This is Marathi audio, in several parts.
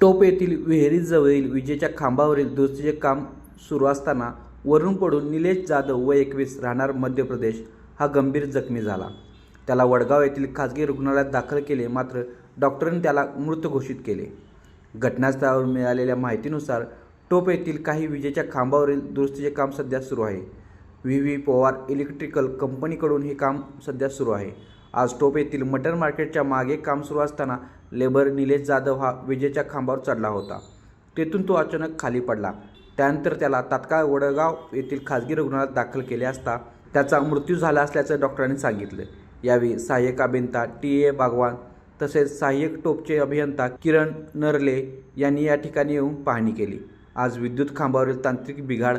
टोप येथील विहिरीजवळील विजेच्या खांबावरील दुरुस्तीचे काम सुरू असताना वरून पडून निलेश जाधव व एकवीस राहणार मध्य प्रदेश हा गंभीर जखमी झाला. त्याला वडगाव येथील खाजगी रुग्णालयात दाखल केले मात्र डॉक्टरांनी त्याला मृत घोषित केले. घटनास्थळावर मिळालेल्या माहितीनुसार टोप येथील काही विजेच्या खांबावरील दुरुस्तीचे काम सध्या सुरू आहे. व्ही व्ही पवार इलेक्ट्रिकल कंपनीकडून हे काम सध्या सुरू आहे. आज टोप येथील मटन मार्केटच्या मागे काम सुरू असताना लेबर निलेश जाधव हा विजेच्या खांबावर चढला होता. तेथून तो अचानक खाली पडला. त्यानंतर त्याला तात्काळ वडगाव येथील खाजगी रुग्णालयात दाखल केले असता त्याचा मृत्यू झाला असल्याचं डॉक्टरांनी सांगितलं. यावेळी सहाय्यक अभियंता टी. ए. बागवान तसेच सहाय्यक टोपचे अभियंता किरण नरले यांनी या ठिकाणी येऊन पाहणी केली. आज विद्युत खांबावरील तांत्रिक बिघाड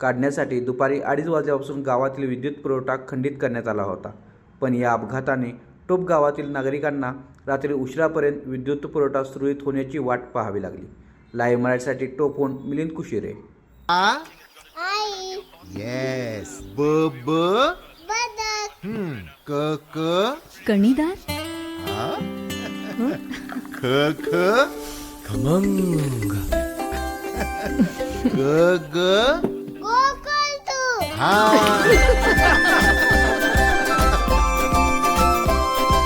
काढण्यासाठी दुपारी अडीच वाजल्यापासून गावातील विद्युत पुरवठा खंडित करण्यात आला होता. पण या अपघाताने टोप गावातील नागरिकांना रात्री उशिरापर्यंत विद्युत पुरवठा सुरळीत होण्याची वाट पाहावी लागली. लाईव्ह मराठीसाठी टोपहून मिलिंद कुशिरे. आई येस ब ब? हम्म, क क? कणीदार? ख ख? खमंग. ग ग? हा.